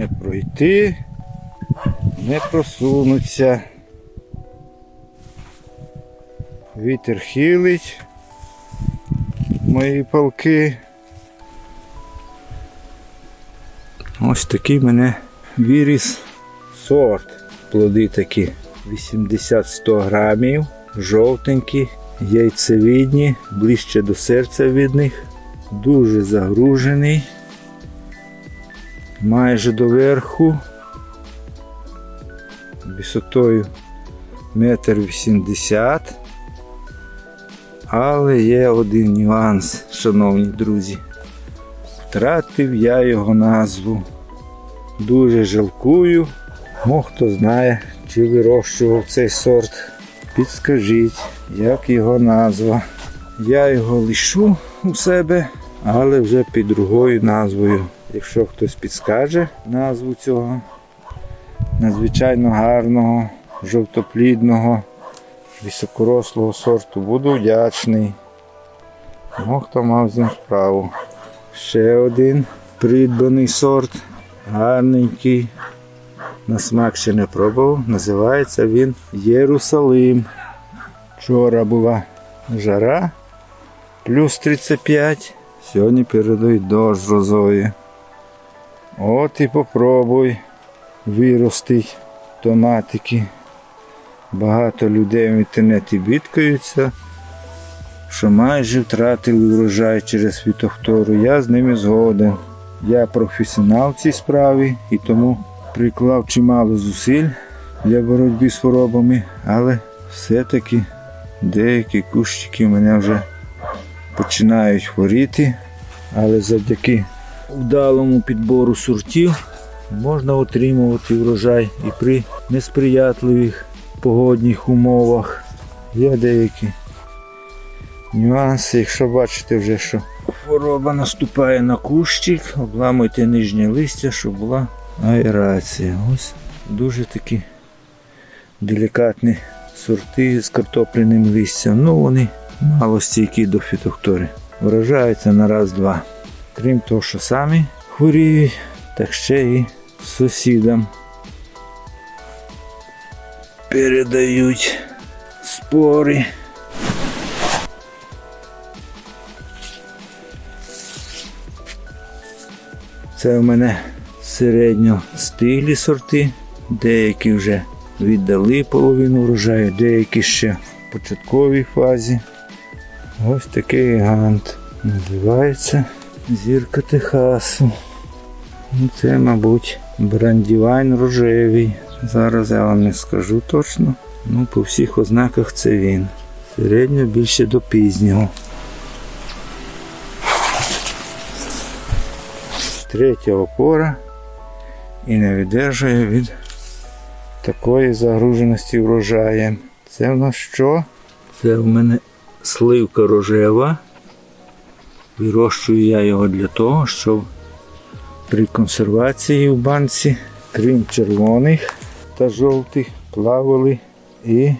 не пройти, не просунуться. Вітер хилить мої палки. Ось такий мене виріс сорт. Плоди такі 80-100 грамів, жовтенькі, яйцевидні, ближче до серця від них. Дуже загружений. Майже до верху. Висотою метр вісімдесят. Але є один нюанс, шановні друзі. Втратив я його назву. Дуже жалкую. Ну, хто знає, чи вирощував цей сорт. Підскажіть, як його назва. Я його лишу у себе, але вже під другою назвою. Якщо хтось підскаже назву цього надзвичайно гарного, жовтоплідного, високорослого сорту, буду вдячний. Ну, хто мав з ним справу. Ще один придбаний сорт, гарненький. На смак ще не пробував. Називається він Єрусалим. Вчора була жара плюс 35. Сьогодні передають дощ розою. От і попробуй виростить томатики. Багато людей в інтернеті бідкаються, що майже втратили врожай через фітофтору. Я з ними згоден. Я професіонал в цій справі і тому приклав чимало зусиль для боротьби з хворобами, але все-таки деякі кущики мене вже починають хворіти. Але завдяки вдалому підбору сортів можна отримувати врожай і при несприятливих погодних умовах. Є деякі нюанси. Якщо бачите вже, що хвороба наступає на кущик, обламуйте нижнє листя, щоб була аерація. Ось дуже такі делікатні сорти з картопляним листям. Ну вони мало стійкі до фітофтори. Вражаються на раз-два. Крім того, що самі хворіють, так ще і сусідам передають спори. Це у мене середньостиглі сорти, деякі вже віддали половину врожаю, деякі ще в початковій фазі. Ось такий гігант. Називається зірка Техасу. Ну, Це, мабуть, брандівайн рожевий. Зараз я вам не скажу точно. Ну, по всіх ознаках це він. Середньо більше до пізнього. Третя опора і не видержує від такої загруженості врожаєм. Це в нас що? Це в мене сливка рожева. Вирощую я його для того, щоб при консервації в банці, крім червоних та жовтих, плавали і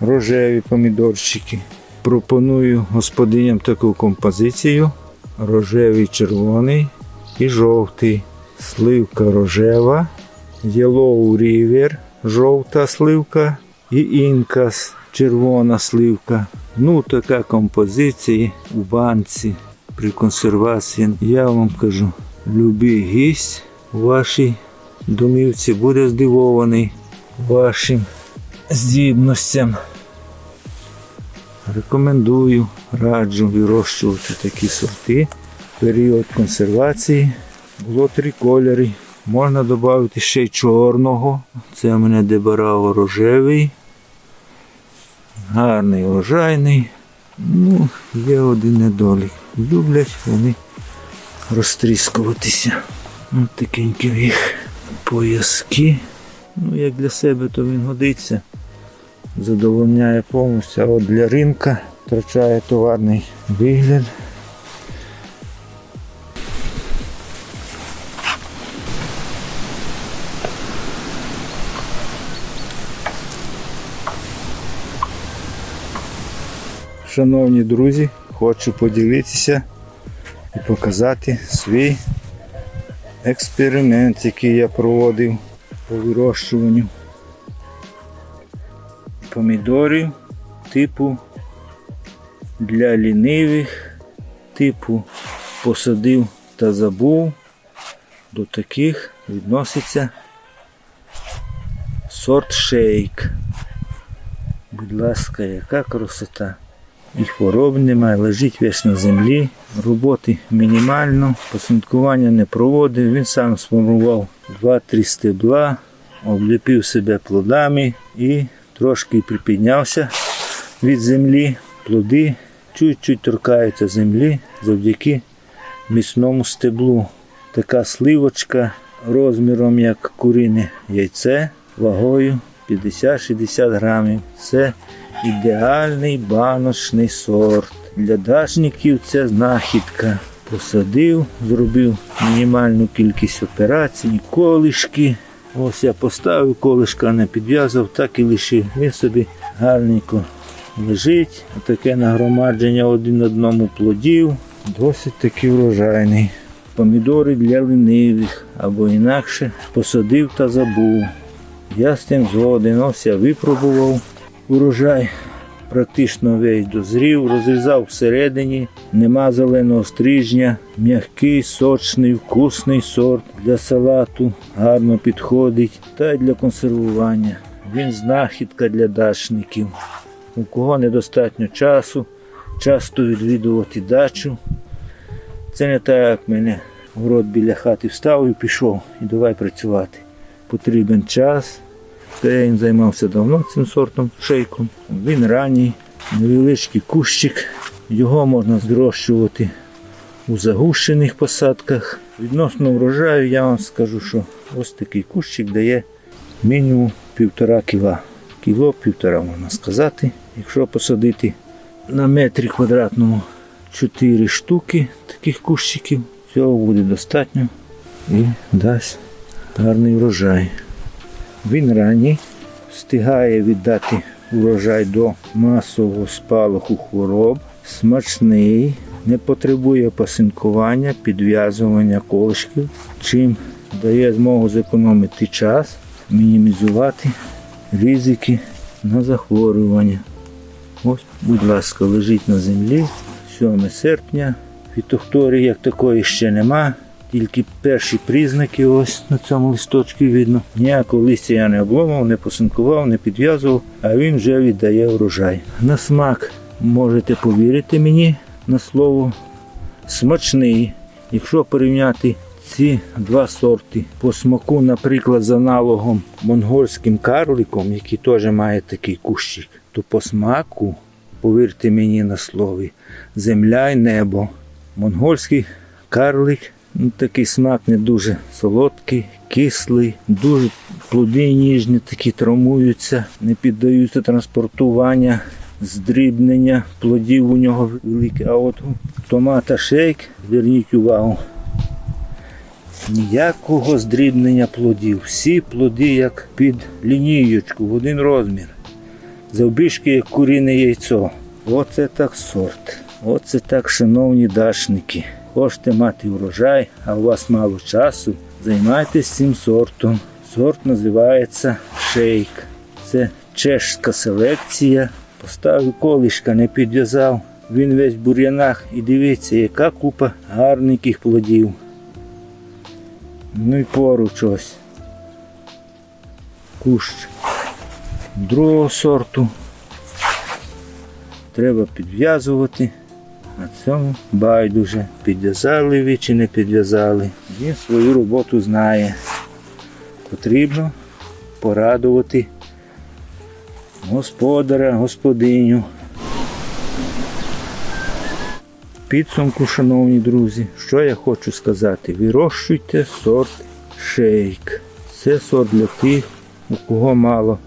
рожеві помідорчики. Пропоную господиням таку композицію: рожевий, червоний і жовтий. Сливка рожева, Yellow River, жовта сливка і інкас, червона сливка. Ну, така композиція у банці при консервації. Я вам кажу, любий гість у вашій домівці буде здивований вашим здібностям. Рекомендую, раджу вирощувати такі сорти. Період консервації було три кольори. Можна додати ще й чорного. Це у мене дебарао рожевий. Гарний урожайний. Ну, є один недолік. Люблять вони розтріскуватися. Ось такенькі в їх пояски. Ну, як для себе, то він годиться. Задовольняє повністю, а от для ринка втрачає товарний вигляд. Шановні друзі, хочу поділитися і показати свій експеримент, який я проводив по вирощуванню помідорів типу для лінивих, типу посадив та забув. До таких відноситься сорт шейк. Будь ласка, яка красота. І хвороб немає, лежить весь на землі. Роботи мінімально, посинкування не проводив. Він сам сформував 2-3 стебла, обліпив себе плодами і трошки припіднявся від землі. Плоди чуть-чуть торкаються землі завдяки міцному стеблу. Така сливочка розміром як курине яйце, вагою 50-60 грамів. Це ідеальний баночний сорт. Для дачників це знахідка. Посадив, зробив мінімальну кількість операцій, колишки. Ось я поставив колишка, не підв'язав, так і лишив. Він собі гарненько лежить. Таке нагромадження один одному плодів. Досить таки врожайний. Помідори для ленивих або інакше посадив та забув. Я з тим згоден, ось я випробував урожай. Практично весь дозрів, розрізав всередині, нема зеленого стрижня, м'який, сочний, вкусний сорт для салату, гарно підходить та й для консервування. Він знахідка для дачників. У кого недостатньо часу, часто відвідувати дачу. Це не так, як мене город біля хати встав і пішов, і давай працювати. Потрібен час. Їм займався давно цим сортом шейком. Він ранній, невеличкий кущик. Його можна зрощувати у загущених посадках. Відносно врожаю я вам скажу, що ось такий кущик дає мінімум півтора кіла. Кіло півтора можна сказати. Якщо посадити на метрі квадратному 4 штуки таких кущиків, цього буде достатньо і дасть гарний врожай. Він ранній встигає віддати урожай до масового спалаху хвороб, смачний, не потребує пасинкування, підв'язування колишків, чим дає змогу зекономити час, мінімізувати ризики на захворювання. Ось, будь ласка, лежить на землі 7 серпня. Фітохторії як такої ще нема. Тільки перші признаки ось на цьому листочку видно. Ніякого листя я не обломав, не посинкував, не підв'язував, а він вже віддає урожай. На смак можете повірити мені на слово смачний. Якщо порівняти ці два сорти по смаку, наприклад, з аналогом монгольським карликом, який теж має такий кущик, то по смаку, повірте мені на слові, земля й небо. Монгольський карлик Ну, такий смак не дуже солодкий, кислий, дуже плоди ніжні, такі травмуються, не піддаються транспортування, здрібнення плодів у нього велике. А от томата шейк, зверніть увагу, ніякого здрібнення плодів. Всі плоди як під лінієчку в один розмір. Завбільшки як куріне яйцо. Оце так сорт. Оце так, шановні дачники. Хочете мати урожай, а у вас мало часу, займайтесь цим сортом. Сорт називається шейк. Це чешська селекція. Поставив колишка, не підв'язав. Він весь в бур'янах і дивіться, яка купа гарненьких плодів. Ну і поруч ось. Кущ другого сорту. Треба підв'язувати. На цьому байдуже. Підв'язали ви чи не підв'язали. Він свою роботу знає. Потрібно порадувати господаря, господиню. Підсумку, шановні друзі, що я хочу сказати? Вирощуйте сорт шейк. Це сорт для тих, у кого мало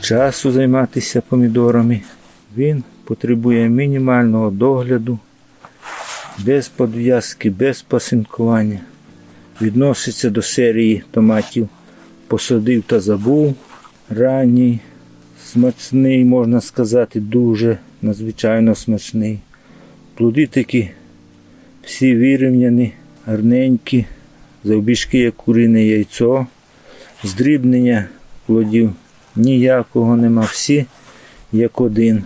часу займатися помідорами. Він потребує мінімального догляду, без подв'язки, без пасинкування. Відноситься до серії томатів посадив та забув. Ранній, смачний, можна сказати, дуже надзвичайно смачний. Плоди такі всі вирівняні, гарненькі, завбіжки як курине яйцо, здрібнення плодів ніякого нема. Всі як один.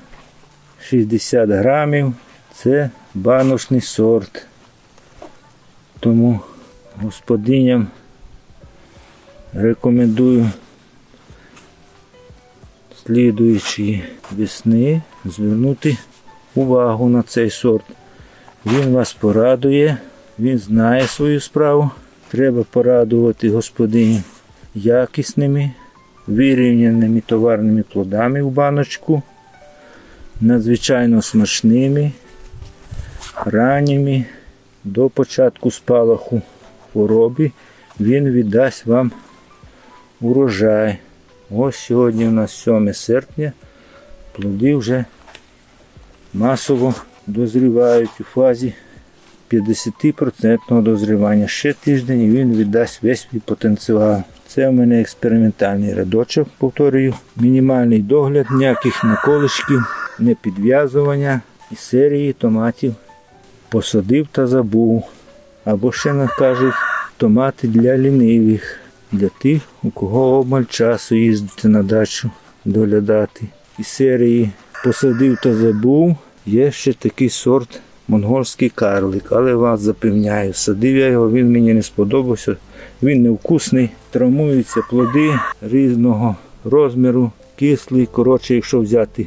60 грамів це баночний сорт. Тому господиням рекомендую слідуючої весни звернути увагу на цей сорт. Він вас порадує, він знає свою справу. Треба порадувати господині якісними, вирівняними товарними плодами в баночку, надзвичайно смачними, ранніми до початку спалаху хвороби. Він віддасть вам урожай. Ось сьогодні у нас 7 серпня. Плоди вже масово дозрівають у фазі 50% дозрівання. Ще тиждень і він віддасть весь свій потенціал. Це у мене експериментальний рядочок, повторюю. Мінімальний догляд, ніяких наколишків, не підв'язування і серії томатів посадив та забув. Або ще не кажуть томати для лінивих, для тих, у кого обмаль часу їздити на дачу доглядати. І серії посадив та забув. Є ще такий сорт монгольський карлик, але вас запевняю, садив я його, він мені не сподобався. Він невкусний, травмуються плоди різного розміру, кислий. Коротше, якщо взяти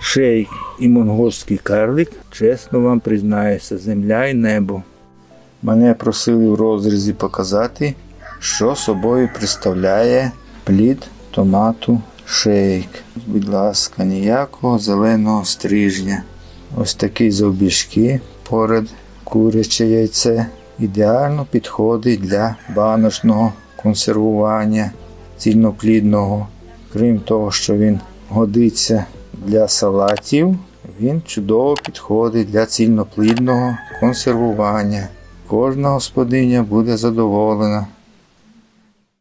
шейк і монгольський карлик, чесно вам признаюся, земля і небо. Мене просили в розрізі показати, що собою представляє плід томату шейк. Будь ласка, ніякого зеленого стрижня. Ось такі завбіжки поряд куряче яйце. Ідеально підходить для баночного консервування цільноплідного. Крім того, що він годиться для салатів, він чудово підходить для цільноплідного консервування. Кожна господиня буде задоволена.